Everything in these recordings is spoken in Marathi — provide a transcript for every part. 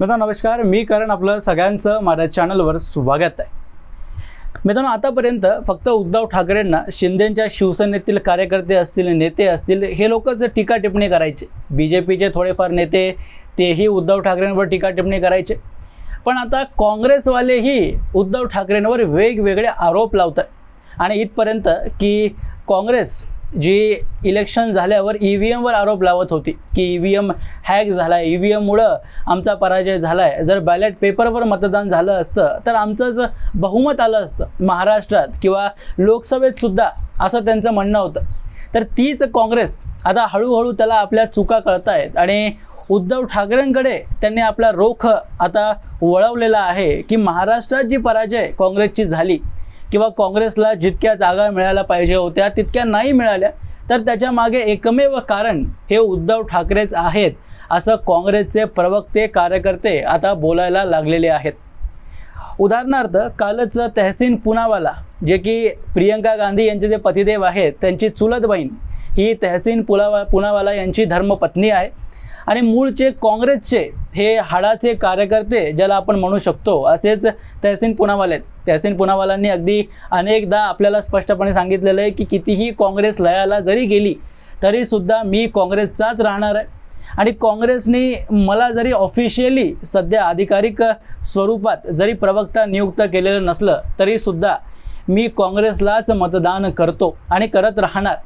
मित्रांनो नमस्कार. मी कारण आपलं सगळ्यांचं माझ्या चॅनलवर स्वागत आहे. मित्रांनो आतापर्यंत फक्त उद्धव ठाकरेंना शिंदेच्या शिवसेनेतील कार्यकर्ते असतील नेते असतील हे लोकच टीका टिप्पणी करायचे बी जे पीचे थोडेफार नेते तेही उद्धव ठाकरेंवर टीका टिप्पणी करायचे. पण आता काँग्रेसवालेही उद्धव ठाकरेंवर वेगवेगळे आरोप लावत आहे आणि इथपर्यंत की काँग्रेस जी इलेक्शन झाल्यावर ई व्ही एमवर आरोप लावत होती की ई व्ही एम हॅक झाला आहे ई व्ही एममुळं आमचा पराजय झाला आहे जर बॅलेट पेपरवर मतदान झालं असतं तर आमचंच बहुमत आलं असतं महाराष्ट्रात किंवा लोकसभेत सुद्धा असं त्यांचं म्हणणं होतं. तर तीच काँग्रेस आता हळूहळू त्याला आपल्या चुका कळत आहेत आणि उद्धव ठाकरेंकडे त्यांनी आपला रोख आता वळवलेला आहे की महाराष्ट्रात जी पराजय काँग्रेसची झाली किंवा काँग्रेसला जितक्या जागा मिळायला पाहिजे होत्या तितक्या नाही मिळाल्या तर त्याच्यामागे एकमेव कारण हे उद्धव ठाकरेच आहेत असं काँग्रेसचे प्रवक्ते कार्यकर्ते आता बोलायला लागलेले आहेत. उदाहरणार्थ कालच तहसीन पुनावाला जे की प्रियंका गांधी यांचे जे पतिदेव आहेत त्यांची चुलत बहीण ही तहसीन पुलावा पुनावाला यांची धर्मपत्नी आहे. आणि मूळचे काँग्रेसचे हे हाडाचे कार्यकर्ते ज्याला आपण म्हणू शकतो असेच तहसीन पुनावाले तहसीन पुनावालांनी अगदी अनेकदा आपल्याला स्पष्टपणे सांगितलेलं आहे की कितीही काँग्रेस लयाला जरी गेली तरीसुद्धा मी काँग्रेसचाच राहणार आहे. आणि काँग्रेसने मला जरी ऑफिशियली सध्या अधिकारिक स्वरूपात जरी प्रवक्ता नियुक्त केलेलं नसलं तरीसुद्धा मी काँग्रेसलाच मतदान करतो आणि करत राहणार.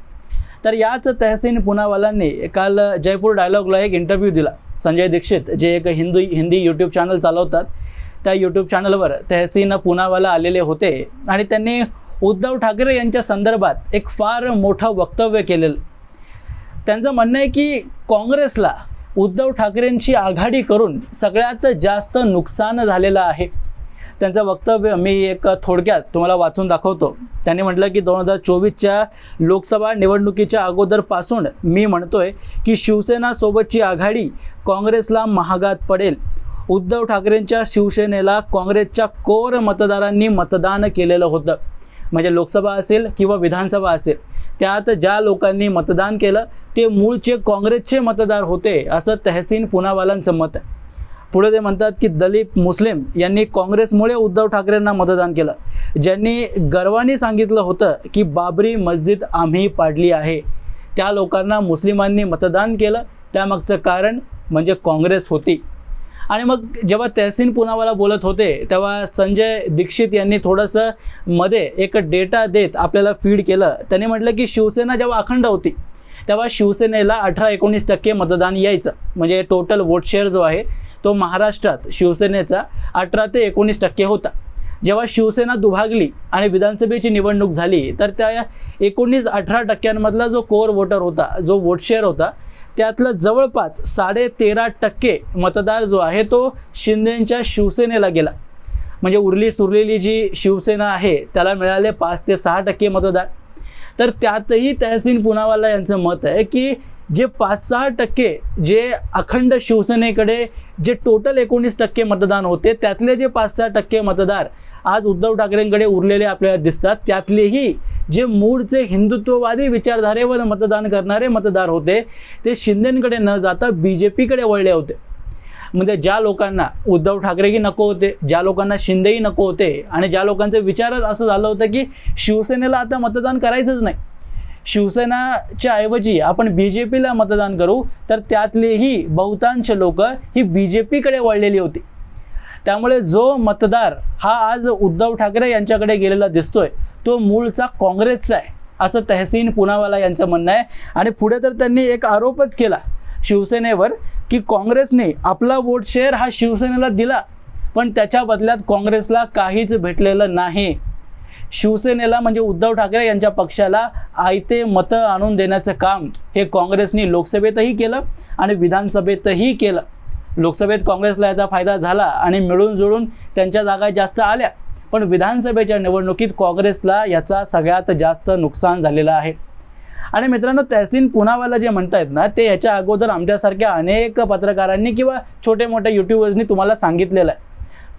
तर याच तहसीन पुनावालांनी काल जयपूर डायलॉगला एक इंटरव्ह्यू दिला. संजय दीक्षित जे एक हिंदू हिंदी यूट्यूब चॅनल चालवतात त्या यूट्यूब चॅनलवर तहसीन पुनावाला आलेले होते आणि त्यांनी उद्धव ठाकरे यांच्या संदर्भात एक फार मोठं वक्तव्य केलेलं. त्यांचं म्हणणं आहे की काँग्रेसला उद्धव ठाकरेंची आघाडी करून सगळ्यात जास्त नुकसान झालेलं आहे. त्यांचं वक्तव्य मी एक थोडक्यात तुम्हाला वाचून दाखवतो. त्यांनी म्हटलं की दोन हजार चोवीसच्या लोकसभा निवडणुकीच्या अगोदरपासून मी म्हणतोय की शिवसेनासोबतची आघाडी काँग्रेसला महागात पडेल. उद्धव ठाकरेंच्या शिवसेनेला काँग्रेसच्या कोर मतदारांनी मतदान केलेलं होतं. म्हणजे लोकसभा असेल किंवा विधानसभा असेल त्यात ज्या लोकांनी मतदान केलं ते मूळचे काँग्रेसचे मतदार होते असं तहसीन पुनावालांचं मत आहे. पुढे ते म्हणतात की दलित मुस्लिम यांनी काँग्रेसमुळे उद्धव ठाकरेंना मतदान केलं. ज्यांनी गर्वाने सांगितलं होतं की बाबरी मस्जिद आम्ही पाडली आहे. त्या लोकांना मुस्लिमांनी मतदान केलं. त्यामागचं कारण म्हणजे काँग्रेस होती. आणि मग जेव्हा तहसीन पुनावाला बोलत होते तेव्हा संजय दीक्षित यांनी थोडंसं मध्ये एक डेटा देत आपल्याला फीड केलं. त्यांनी म्हटलं की शिवसेना जेव्हा अखंड होती तेव्हा शिवसेनेला अठरा एकोणीस टक्के मतदान यायचं. म्हणजे टोटल वोट शेअर जो आहे तो महाराष्ट्रात शिवसेनेचा अठरा ते एकोणीस टक्के होता. जेव्हा शिवसेना दुभागली आणि विधानसभेची निवडणूक झाली तर त्या एकोणीस अठरा टक्क्यांमधला जो कोर वोटर होता जो वोट शेअर होता त्यातला जवळपास साडे तेरा टक्के मतदार जो आहे तो शिंदेंच्या शिवसेनेला गेला. म्हणजे उरली सुरलेली जी शिवसेना आहे त्याला मिळाले पाच ते सहा टक्के मतदार. तर त्यातही तहसीन पुनावाला यांचं मत आहे की जे पाच सहा टक्के जे अखंड शिवसेनेकडे जे टोटल एकोणीस टक्के मतदान होते त्यातले जे पाच सहा टक्के मतदार आज उद्धव ठाकरेंकडे उरलेले आपल्याला दिसतात. त्यातलेही जे मूळचे हिंदुत्ववादी विचारधारेवर मतदान करणारे मतदार होते ते शिंदेकडे न जाता बी जे पीकडे वळले होते. म्हणजे ज्या लोकांना उद्धव ठाकरेही नको होते ज्या लोकांना शिंदेही नको होते आणि ज्या लोकांचे विचारच असं झालं होतं की शिवसेनेला आता मतदान करायचंच नाही. शिवसेनाच्या ऐवजी आपण बी जे पीला मतदान करू तर त्यातलेही बहुतांश लोक ही बी जे पीकडे वळलेली होती. त्यामुळे जो मतदार हा आज उद्धव ठाकरे यांच्याकडे गेलेला दिसतोय तो मूळचा काँग्रेसचा आहे असं तहसीन पुनावाला यांचं म्हणणं आहे. आणि पुढे तर त्यांनी एक आरोपच केला शिवसेनेवर की काँग्रेसने आपला वोट शेअर हा शिवसेनेला दिला पण त्याच्या बदल्यात काँग्रेसला काहीच भेटलेलं नाही. शिवसेनेला म्हणजे उद्धव ठाकरे यांच्या पक्षाला आयते मतं आणून देण्याचं काम हे काँग्रेसने लोकसभेतही केलं आणि विधानसभेतही केलं. लोकसभेत काँग्रेसला याचा फायदा झाला आणि मिळून जुळून त्यांच्या जागा जास्त आल्या पण विधानसभेच्या निवडणुकीत काँग्रेसला याचा सगळ्यात जास्त नुकसान झालेलं आहे. आणि मित्रांनो तहसीन पुनावाला जे म्हणतायत ना ते याच्या अगोदर आमच्यासारख्या अनेक पत्रकारांनी किंवा छोटे मोठ्या यूट्यूबर्सनी तुम्हाला सांगितलेलं आहे.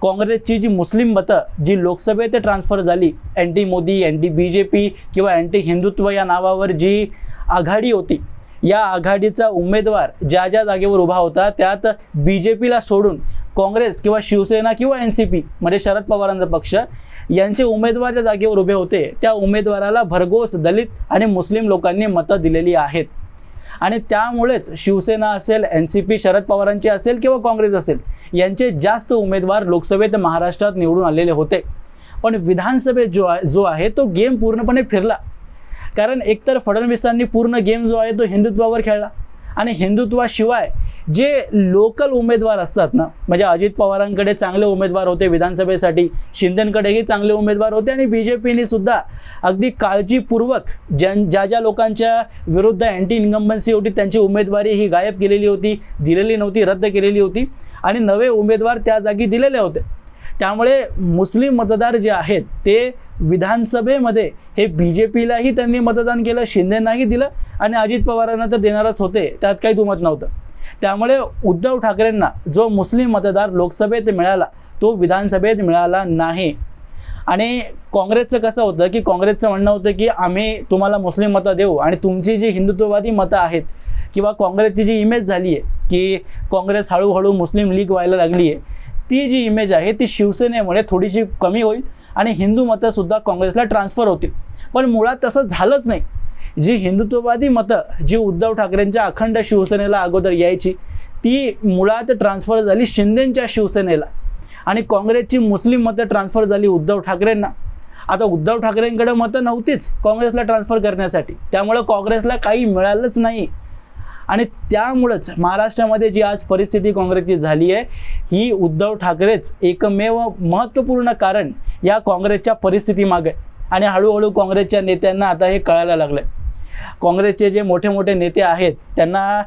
काँग्रेसची जी मुस्लिम मतं जी लोकसभेत ट्रान्सफर झाली anti Modi anti B J P किंवा अँटी हिंदुत्व या नावावर जी आघाडी होती या आघाडीचा उमेदवार ज्या ज्या जागेवर उभा होता त्यात बी जे पीला सोडून काँग्रेस किंवा शिवसेना किंवा एन सी पी म्हणजे शरद पवारांचा पक्ष यांचे उमेदवार ज्या जागेवर उभे होते. त्या उमेदवाराला भरघोस दलित आणि मुस्लिम लोकांनी मतं दिलेली आहेत. आणि त्यामुळेच शिवसेना असेल एन सी पी शरद पवारांची असेल किंवा काँग्रेस असेल यांचे जास्त उमेदवार लोकसभेत महाराष्ट्रात निवडून आलेले होते. पण विधानसभेत जो आहे जो आहे तो गेम पूर्णपणे फिरला. कारण एकतर फडणवीसांनी पूर्ण गेम जो आहे तो हिंदुत्वावर खेळला. आणि हिंदुत्वाशिवाय जे लोकल उमेदवार असतात ना म्हणजे अजित पवारांकडे चांगले उमेदवार होते विधानसभेसाठी शिंदेकडेही चांगले उमेदवार होते आणि बी जे पीने सुद्धा अगदी काळजीपूर्वक ज्या ज्या ज्या लोकांच्या विरुद्ध अँटी इन्कम्बन्सी होती त्यांची उमेदवारी ही गायब केलेली होती दिलेली नव्हती रद्द केलेली होती आणि नवे उमेदवार त्या जागी दिलेले होते. त्यामुळे मुस्लिम मतदार जे आहेत ते विधानसभेमध्ये हे बी जे पीलाही त्यांनी मतदान केलं शिंदेनाही दिलं आणि अजित पवारांना तर देणारच होते त्यात काही दुमत नव्हतं. त्यामुळे उद्धव ठाकरेंना जो मुस्लिम मतदार लोकसभेत मिळाला तो विधानसभेत मिळाला नाही. आणि काँग्रेसचं कसं होतं की काँग्रेसचं म्हणणं होतं की आम्ही तुम्हाला मुस्लिम मतं देऊ आणि तुमची जी हिंदुत्ववादी मतं आहेत किंवा काँग्रेसची जी इमेज झाली आहे की काँग्रेस हळूहळू मुस्लिम लीग व्हायला लागली आहे ती जी इमेज आहे ती शिवसेनेमुळे थोडीशी कमी होईल आणि हिंदू मतंसुद्धा काँग्रेसला ट्रान्सफर होतील. पण मुळात तसं झालंच नाही. जी हिंदुत्ववादी मतं जी उद्धव ठाकरेंच्या अखंड शिवसेनेला अगोदर यायची ती मुळात ट्रान्सफर झाली शिंदेंच्या शिवसेनेला. आणि काँग्रेसची मुस्लिम मतं ट्रान्सफर झाली उद्धव ठाकरेंना. आता उद्धव ठाकरेंकडे मतं नव्हतीच काँग्रेसला ट्रान्सफर करण्यासाठी. त्यामुळं काँग्रेसला काही मिळालंच नाही. आणि त्यामुळंच महाराष्ट्रामध्ये जी आज परिस्थिती काँग्रेसची झाली आहे ही उद्धव ठाकरेच एकमेव महत्त्वपूर्ण कारण या काँग्रेसच्या परिस्थितीमागे. आणि हळूहळू काँग्रेसच्या नेत्यांना आता हे कळायला लागलं आहे काँग्रेसचे जे मोठे मोठे नेते आहेत त्यांना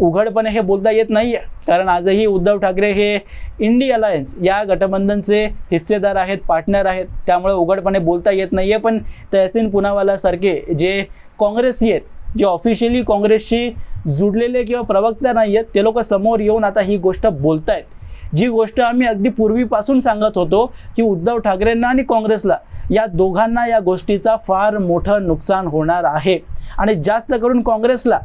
उघडपणे हे बोलता येत नाही आहे कारण आजही उद्धव ठाकरे हे इंडी अलायन्स या गठबंधनचे हिस्सेदार आहेत पार्टनर आहेत त्यामुळे उघडपणे बोलता येत नाही आहे पण तहसीन पुनावालासारखे जे काँग्रेसी आहेत जे ऑफिशियली काँग्रेसशी जुडलेले किंवा प्रवक्ता नाही आहेत ते लोक समोर येऊन आता ही गोष्ट बोलत आहेत जी गोष्ट आम्ही अगदी पूर्वीपासून सांगत होतो की उद्धव ठाकरेंना आणि काँग्रेसला या दोघांना या गोष्टीचा फार मोठं नुकसान होणार आहे. आणि जास्त करून काँग्रेसला.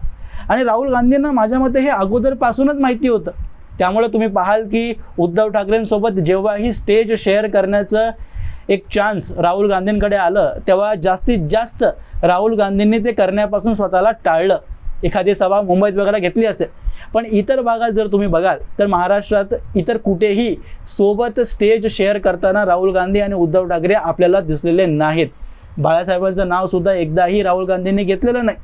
आणि राहुल गांधींना माझ्या मते हे अगोदरपासूनच माहिती होतं. त्यामुळे तुम्ही पाहाल की उद्धव ठाकरेंसोबत जेव्हाही स्टेज शेअर करण्याचं एक चान्स राहुल गांधींकडे आलं तेव्हा जास्तीत जास्त राहुल गांधींनी ते करण्यापासून स्वतःला टाळलं. एखादी सभा मुंबईत वगैरे घेतली असेल. पण इतर भागात जर तुम्ही बघाल तर महाराष्ट्रात इतर कुठेही सोबत स्टेज शेअर करताना राहुल गांधी आणि उद्धव ठाकरे आपल्याला दिसलेले नाहीत. बाळासाहेबांचं नावसुद्धा एकदाही राहुल गांधींनी घेतलेलं नाही.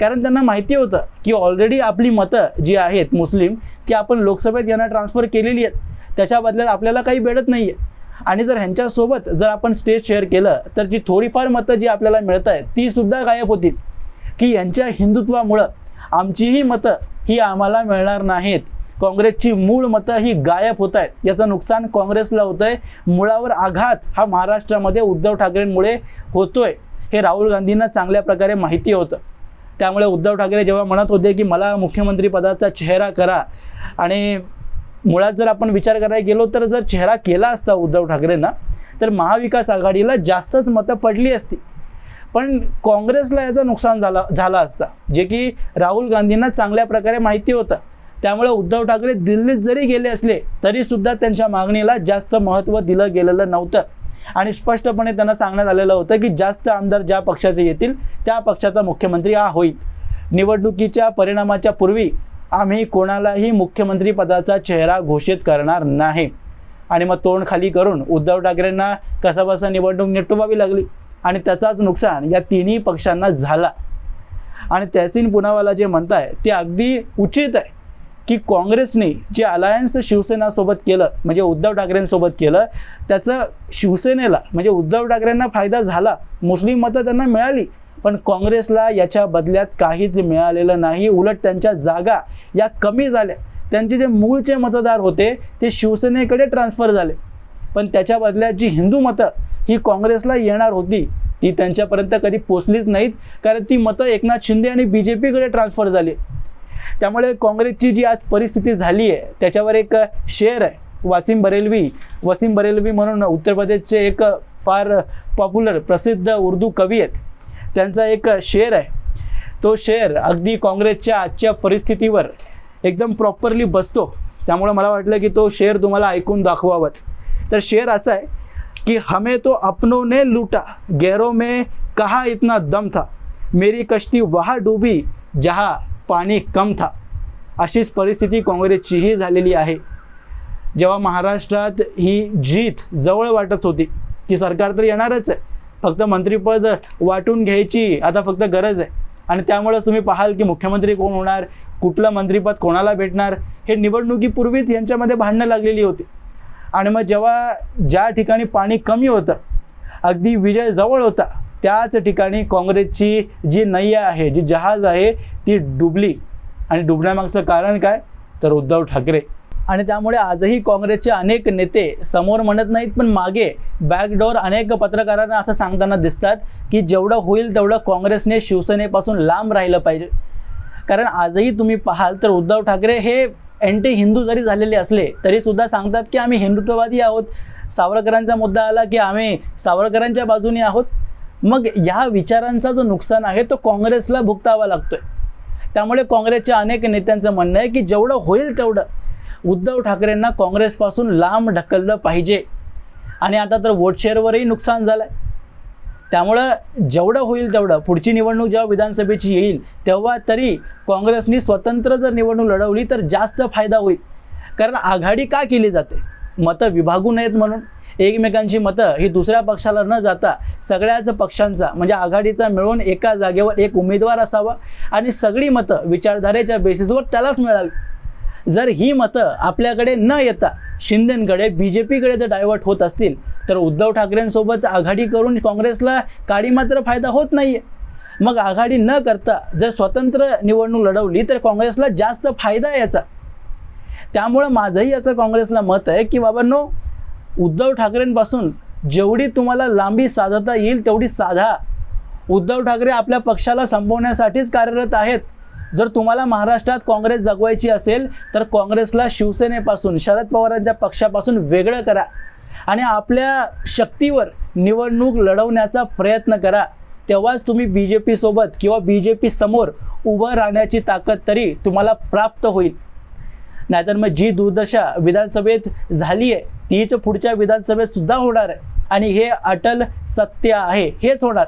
कारण त्यांना माहिती होतं की ऑलरेडी आपली मतं जी आहेत मुस्लिम ती आपण लोकसभेत यांना ट्रान्सफर केलेली आहेत. त्याच्या बदल्यात आपल्याला काही भेटत नाही आहे आणि जर ह्यांच्यासोबत जर आपण स्टेज शेअर केलं तर जी थोडीफार मतं जी आपल्याला मिळत आहेत ती सुद्धा गायब होतील. की यांच्या हिंदुत्वामुळं आमचीही मतं ही आम्हाला मिळणार नाहीत. काँग्रेसची मूळ मतं ही गायब होत आहेत. याचं नुकसान काँग्रेसला होतं आहे मुळावर आघात हा महाराष्ट्रामध्ये उद्धव ठाकरेंमुळे होतोय. हे राहुल गांधींना चांगल्या प्रकारे माहिती होतं. त्यामुळे उद्धव ठाकरे जेव्हा म्हणत होते की मला मुख्यमंत्रीपदाचा चेहरा करा आणि मुळात जर आपण विचार करायला गेलो तर जर चेहरा केला असता उद्धव ठाकरेंना तर महाविकास आघाडीला जास्तच मतं पडली असती. पण काँग्रेसला याचं नुकसान झाला झाला असता. जे की राहुल गांधींना चांगल्या प्रकारे माहिती होतं. त्यामुळे उद्धव ठाकरे दिल्लीत जरी गेले असले तरीसुद्धा त्यांच्या मागणीला जास्त महत्त्व दिलं गेलेलं नव्हतं. आणि स्पष्टपणे त्यांना सांगण्यात आलेलं होतं की जास्त आमदार ज्या पक्षाचे येतील त्या पक्षाचा मुख्यमंत्री हा होईल. निवडणुकीच्या परिणामाच्या पूर्वी आम्ही कोणालाही मुख्यमंत्री पदाचा चेहरा घोषित करणार नाही. आणि मग तोंड खाली करून उद्धव ठाकरेंना कसाबसा निवडणूक निपटवावी लागली. आणि त्याचाच नुकसान या तिन्ही पक्षांना झाला. आणि तहसीन पुनावाला जे म्हणताय ते अगदी उचित आहे. की काँग्रेसने जे अलायन्स शिवसेनासोबत केलं म्हणजे उद्धव ठाकरेंसोबत केलं त्याचं शिवसेनेला म्हणजे उद्धव ठाकरेंना फायदा झाला मुस्लिम मतं त्यांना मिळाली पण काँग्रेसला याच्या बदल्यात काहीच मिळालेलं नाही. उलट त्यांच्या जागा या कमी झाल्या. त्यांचे जे मूळचे मतदार होते ते शिवसेनेकडे ट्रान्सफर झाले. पण त्याच्या बदल्यात जी हिंदू मतं ही काँग्रेसला येणार होती ती त्यांच्यापर्यंत कधी पोचलीच नाहीत कारण ती मतं एकनाथ शिंदे आणि बी जे पीकडे ट्रान्सफर झाली. त्यामुळे काँग्रेसची जी आज परिस्थिती झाली आहे त्याच्यावर एक शेअर आहे वासिम बरेलवी. वसीम बरेलवी म्हणून उत्तर प्रदेशचे एक फार पॉप्युलर प्रसिद्ध उर्दू कवी आहेत. त्यांचा एक शेअर आहे. तो शेअर अगदी काँग्रेसच्या आजच्या परिस्थितीवर एकदम प्रॉपरली बसतो. त्यामुळे मला वाटलं की तो शेअर तुम्हाला ऐकून दाखवावाच. तर शेअर असा आहे कि हमें तो अपनों ने लूटा गैरों में कहा इतना दम था? मेरी कश्ती वहाँ डूबी जहाँ पाणी कम था. अशीच परिस्थिती काँग्रेसचीही झालेली आहे. जेव्हा महाराष्ट्रात ही जीत जवळ वाटत होती की सरकार तर येणारच आहे. फक्त मंत्रिपद वाटून घ्यायची आता फक्त गरज आहे. आणि त्यामुळे तुम्ही पाहाल की मुख्यमंत्री कोण होणार कुठलं मंत्रिपद कोणाला भेटणार हे निवडणुकीपूर्वीच यांच्यामध्ये भांडणं लागलेली होती. आणि मग जेव्हा ज्या ठिकाणी पाणी कमी होतं अगदी विजय जवळ होता त्याच ठिकाणी काँग्रेसची जी नैया आहे जी जहाज आहे ती डुबली. आणि डुबण्यामागचं कारण काय? तर उद्धव ठाकरे. आणि त्यामुळे आजही काँग्रेसचे अनेक नेते समोर म्हणत नाहीत पण मागे बॅकडोर अनेक पत्रकारांना असं सांगताना दिसतात की जेवढं होईल तेवढं काँग्रेसने शिवसेनेपासून लांब राहिलं पाहिजे. कारण आजही तुम्ही पाहाल तर उद्धव ठाकरे हे अँटी हिंदू जरी झालेले असले तरीसुद्धा सांगतात की आम्ही हिंदुत्ववादी आहोत. सावरकरांचा मुद्दा आला की आम्ही सावरकरांच्या बाजूने आहोत. मग या विचारांचा जो नुकसान आहे तो काँग्रेसला भुगतावा लागतोय. त्यामुळे काँग्रेसच्या अनेक नेत्यांचं म्हणणं आहे की जेवढं होईल तेवढं उद्धव ठाकरेंना काँग्रेसपासून लांब ढकललं पाहिजे. आणि आता तर वोट शेअरवरही नुकसान झालं आहे त्यामुळं जेवढं होईल तेवढं पुढची निवडणूक जेव्हा विधानसभेची येईल तेव्हा तरी काँग्रेसनी स्वतंत्र जर निवडणूक लढवली तर जास्त फायदा होईल. कारण आघाडी का केली जाते? मतं विभागू नयेत म्हणून. एकमेकांची मतं ही दुसऱ्या पक्षाला न जाता सगळ्याच पक्षांचा म्हणजे आघाडीचा मिळून एका जागेवर एक उमेदवार असावा आणि सगळी मतं विचारधारेच्या बेसिसवर त्यालाच मिळावी. जर ही मतं आपल्याकडे न येता शिंदेकडे बी जे पीकडे जर डायव्हर्ट होत असतील तर उद्धव ठाकरेंसोबत आघाडी करून काँग्रेसला काडी मात्र फायदा होत नाही आहे मग आघाडी न करता जर स्वतंत्र निवडणूक लढवली तर काँग्रेसला जास्त फायदा याचा. त्यामुळं माझंही असं काँग्रेसला मत आहे की बाबांनो उद्धव ठाकरेंपासून जेवढी तुम्हाला लांबी साधता येईल तेवढी साधा. उद्धव ठाकरे आपल्या पक्षाला संपवण्यासाठीच कार्यरत आहेत. जर तुम्हाला महाराष्ट्रात काँग्रेस जगवायची असेल तर काँग्रेसला शिवसेनेपासून शरद पवारांच्या पक्षापासून वेगळं करा. आणि आपल्या शक्तीवर निवडणूक लढवण्याचा प्रयत्न करा. तेव्हाच तुम्ही बी जे पीसोबत किंवा बी जे पी समोर उभं राहण्याची ताकद तरी तुम्हाला प्राप्त होईल. नाहीतर मग जी दुर्दशा विधानसभेत झाली आहे तीच पुढच्या विधानसभेत सुद्धा होणार आहे. आणि हे अटल सत्य आहे हेच होणार.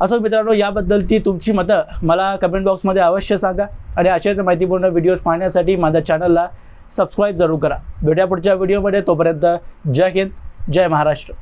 असो मित्रांनो याबद्दलची तुमची मतं मला कमेंट बॉक्समध्ये अवश्य सांगा. आणि अशाच माहितीपूर्ण व्हिडिओज पाहण्यासाठी माझ्या चॅनलला सबस्क्राईब जरूर करा. भेटूया पुढच्या व्हिडिओमध्ये तोपर्यंत जय हिंद जय महाराष्ट्र.